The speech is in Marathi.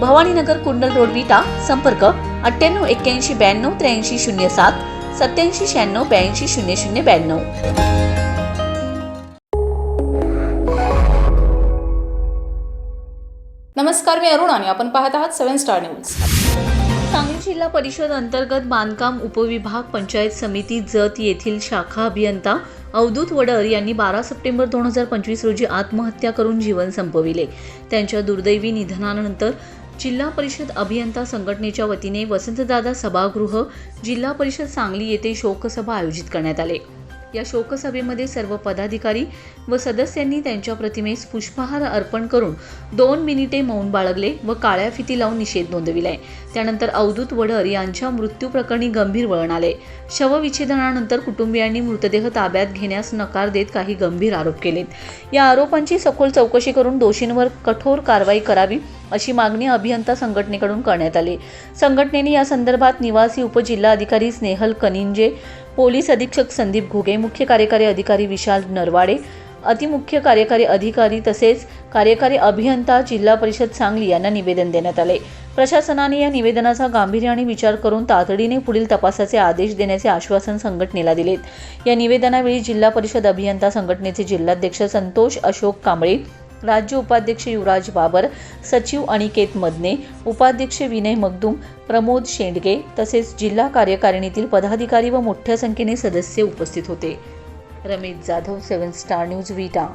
भवानीनगर कुंडल रोड विटा संपर्क अठ्ठ्याण्णव एक्क्याऐंशी ब्याण्णव त्र्याऐंशी शून्य सात सत्याऐंशी शहाण्णव ब्याऐंशी शून्य शून्य ब्याण्णव. नमस्कार मी अरुण आणि आपण पाहत आहात सेव्हन स्टार न्यूज. सांगली जिल्हा परिषद अंतर्गत बांधकाम उपविभाग पंचायत समिती जत येथील शाखा अभियंता अवधूत वडर यांनी बारा सप्टेंबर दोन हजार पंचवीस रोजी आत्महत्या करून जीवन संपविले. त्यांच्या दुर्दैवी निधनानंतर जिल्हा परिषद अभियंता संघटनेच्या वतीने वसंतदादा सभागृह जिल्हा परिषद सांगली येथे शोकसभा आयोजित करण्यात आले. या शोकसभेमध्ये सर्व पदाधिकारी व सदस्यांनी त्यांच्या प्रतिमेस पुष्पहार अर्पण करून दोन मिनिटे मौन बाळगले व काळ्या फिती लावून निषेध नोंदविलाय. त्यानंतर अवधूत वडर यांच्या मृत्यू प्रकरणी गंभीर वळण आले. शवविच्छेदनानंतर कुटुंबियांनी मृतदेह ताब्यात घेण्यास नकार देत काही गंभीर आरोप केलेत. या आरोपांची सखोल चौकशी करून दोषींवर कठोर कारवाई करावी अशी मागणी अभियंता संघटनेकडून करण्यात आली. संघटनेने या संदर्भात निवासी उपजिल्हाधिकारी स्नेहल कनिंजे पोलीस अधीक्षक संदीप घुगे मुख्य कार्यकारी अधिकारी विशाल नरवाडे अतिमुख्य कार्यकारी अधिकारी तसेच कार्यकारी अभियंता जिल्हा परिषद सांगली यांना निवेदन देण्यात आले. प्रशासनाने या निवेदनाचा गांभीर्याने विचार करून तातडीने पुढील तपासाचे आदेश देण्याचे आश्वासन संघटनेला दिलेत. या निवेदनावेळी जिल्हा परिषद अभियंता संघटनेचे जिल्हाध्यक्ष संतोष अशोक कांबळे राज्य उपाध्यक्ष युवराज बाबर सचिव अनिकेत मदने उपाध्यक्ष विनय मगदूम प्रमोद शेंडगे तसेच जिल्हा कार्यकारिणीतील पदाधिकारी व मोठ्या संख्येने सदस्य उपस्थित होते. Ramesh Jadhav seven star news Vita.